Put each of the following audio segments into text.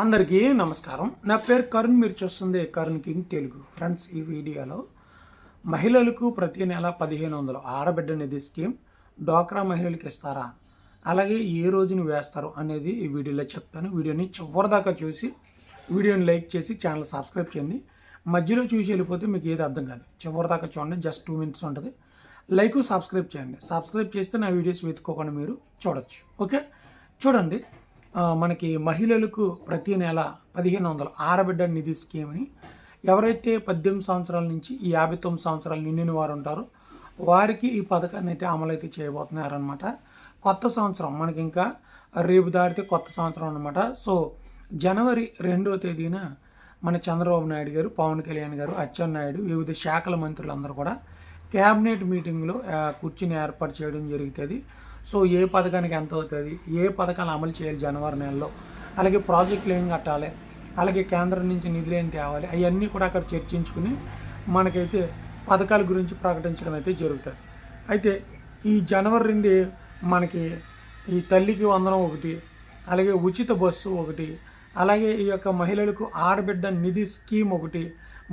అందరికీ నమస్కారం. నా పేరు కరుణ్ మీరు చూస్తుంది కరుణ్ కింగ్ తెలుగు. ఫ్రెండ్స్ ఈ వీడియోలో మహిళలకు ప్రతి నెల పదిహేను వందలు ఆడబిడ్డ నిధి స్కీమ్. డ్వాక్రా మహిళలకు ఇస్తారా? అలాగే ఏ రోజున వేస్తారు అనేది ఈ వీడియోలో చెప్తాను. వీడియోని చివరిదాకా చూసి వీడియోని లైక్ చేసి ఛానల్ సబ్స్క్రైబ్ చేయండి. మధ్యలో చూసి వెళ్ళిపోతే మీకు ఏది అర్థం కాదు. చివరిదాకా చూడండి జస్ట్ టూ మినిట్స్ ఉంటుంది. లైక్ సబ్స్క్రైబ్ చేయండి. సబ్స్క్రైబ్ చేస్తే నా వీడియోస్ వెతుక్కోకుండా మీరు చూడొచ్చు. ఓకే? చూడండి. మనకి మహిళలకు ప్రతి నెల పదిహేను వందలు ఆరబిడ్డ నిధి స్కీమ్ని ఎవరైతే పద్దెనిమిది సంవత్సరాల నుంచి ఈ యాభై తొమ్మిది సంవత్సరాలు నిండిన వారు ఉంటారో వారికి ఈ పథకాన్ని అయితే అమలు అయితే చేయబోతున్నారనమాట కొత్త సంవత్సరం మనకి ఇంకా రేపు దాటితే కొత్త సంవత్సరం అనమాట సో జనవరి రెండో తేదీన మన చంద్రబాబు నాయుడు గారు పవన్ కళ్యాణ్ గారు అచ్చెన్నాయుడు వివిధ శాఖల మంత్రులందరూ కూడా క్యాబినెట్ మీటింగ్లో కుర్చీని కూర్చుని ఏర్పాటు చేయడం జరుగుతుంది. సో ఏ పథకానికి ఎంత అవుతుంది ఏ పథకాలు అమలు చేయాలి జనవరి నెలలో అలాగే ప్రాజెక్టులు ఏం కట్టాలి అలాగే కేంద్రం నుంచి నిధులు ఏం తేవాలి అవన్నీ కూడా అక్కడ చర్చించుకుని మనకైతే పథకాల గురించి ప్రకటించడం అయితే జరుగుతుంది. అయితే ఈ జనవరి నుండి మనకి ఈ తల్లికి వందనం ఒకటి అలాగే ఉచిత బస్సు ఒకటి అలాగే ఈ యొక్క మహిళలకు ఆడబిడ్డ నిధి స్కీమ్ ఒకటి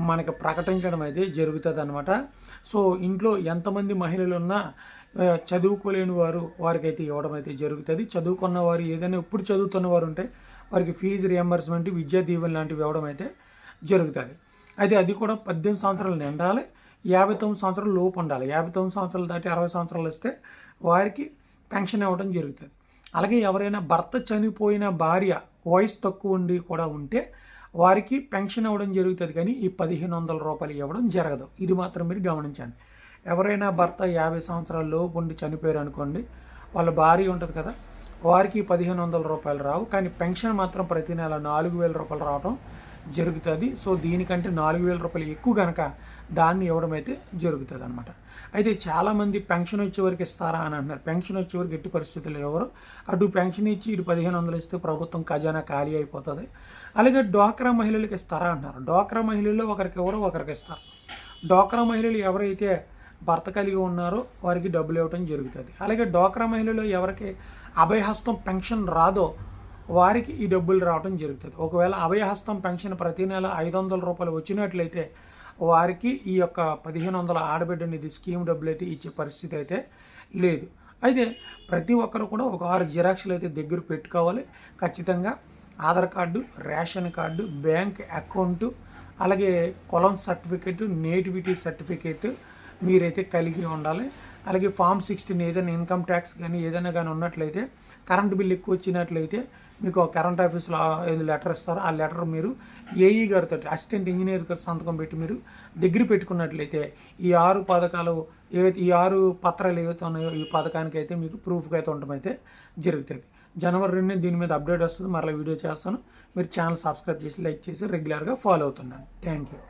మనకి ప్రకటించడం అయితే జరుగుతుంది అనమాట సో ఇంట్లో ఎంతమంది మహిళలు ఉన్నా చదువుకోలేని వారు వారికైతే ఇవ్వడం అయితే జరుగుతుంది. చదువుకున్న వారు ఏదైనా ఇప్పుడు చదువుతున్న వారు ఉంటే వారికి ఫీజు రియంబర్స్మెంట్ విద్యా దీవెన లాంటివి ఇవ్వడం అయితే జరుగుతుంది. అయితే అది కూడా పద్దెనిమిది సంవత్సరాలు నిండాలి యాభై తొమ్మిది సంవత్సరాలు లోపు ఉండాలి. యాభై తొమ్మిది సంవత్సరాలు దాటి అరవై సంవత్సరాలు వస్తే వారికి పెన్షన్ ఇవ్వడం జరుగుతుంది. అలాగే ఎవరైనా భర్త చనిపోయిన భార్య వయసు తక్కువ ఉండి కూడా ఉంటే వారికి పెన్షన్ ఇవ్వడం జరుగుతుంది కానీ ఈ పదిహేను వందల రూపాయలు ఇవ్వడం జరగదు. ఇది మాత్రం మీరు గమనించండి. ఎవరైనా భర్త యాభై సంవత్సరాల లోపు ఉండి చనిపోయారు అనుకోండి వాళ్ళ భార్య ఉంటుంది కదా వారికి పదిహేను వందల రూపాయలు రావు. కానీ పెన్షన్ మాత్రం ప్రతి నెల నాలుగు వేల రూపాయలు రావడం జరుగుతుంది. సో దీనికంటే నాలుగు వేల రూపాయలు ఎక్కువ కనుక దాన్ని ఇవ్వడం అయితే జరుగుతుంది అనమాట అయితే చాలామంది పెన్షన్ వచ్చేవరకు ఇస్తారా అని అంటున్నారు. పెన్షన్ వచ్చేవరకు ఎట్టి పరిస్థితులు ఎవరు? అటు పెన్షన్ ఇచ్చి ఇటు పదిహేను వందలు ఇస్తే ప్రభుత్వం ఖజానా ఖాళీ అయిపోతుంది. అలాగే డ్వాక్రా మహిళలకు ఇస్తారా అంటున్నారు. డ్వాక్రా మహిళల్లో ఒకరికి ఎవరో ఒకరికి ఇస్తారు. డ్వాక్రా మహిళలు ఎవరైతే భర్త కలిగి ఉన్నారో వారికి డబ్బులు ఇవ్వడం జరుగుతుంది. అలాగే డ్వాక్రా మహిళలు ఎవరికి అభయహస్తం పెన్షన్ రాదో వారికి ఈ డబ్బులు రావడం జరుగుతుంది. ఒకవేళ అభయహస్తం పెన్షన్ ప్రతి నెల ఐదు వందల రూపాయలు వచ్చినట్లయితే వారికి ఈ యొక్క పదిహేను వందల ఆడబిడ్డ నిధి స్కీమ్ డబ్బులు అయితే ఇచ్చే పరిస్థితి అయితే లేదు. అయితే ప్రతి ఒక్కరు కూడా ఒక ఆరు జిరాక్స్లు అయితే దగ్గర పెట్టుకోవాలి. ఖచ్చితంగా Aadhaar card ration card bank account అలాగే కులం సర్టిఫికేట్ నేటివిటీ సర్టిఫికేట్ మీరైతే కలిగి ఉండాలి. అలాగే ఫామ్ సిక్స్టీన్ ఏదైనా ఇన్కమ్ ట్యాక్స్ కానీ ఏదైనా కానీ ఉన్నట్లయితే కరెంట్ బిల్ ఎక్కువ వచ్చినట్లయితే మీకు కరెంట్ ఆఫీస్లో ఏది లెటర్ ఇస్తారో. ఆ లెటర్ మీరు ఏఈ గారితో అసిస్టెంట్ ఇంజనీర్ గారు సంతకం పెట్టి మీరు దగ్గర పెట్టుకున్నట్లయితే ఈ ఆరు పథకాలు ఏవైతే ఈ ఆరు పత్రాలు ఏవైతే ఉన్నాయో ఈ పథకానికి అయితే మీకు ప్రూఫ్గా అయితే ఉండడం అయితే జరుగుతుంది. జనవరి రెండు దీని మీద అప్డేట్ వస్తుంది. మరలా వీడియో చేస్తాను. మీరు ఛానల్ సబ్స్క్రైబ్ చేసి లైక్ చేసి రెగ్యులర్గా ఫాలో అవుతున్నాను థ్యాంక్ యూ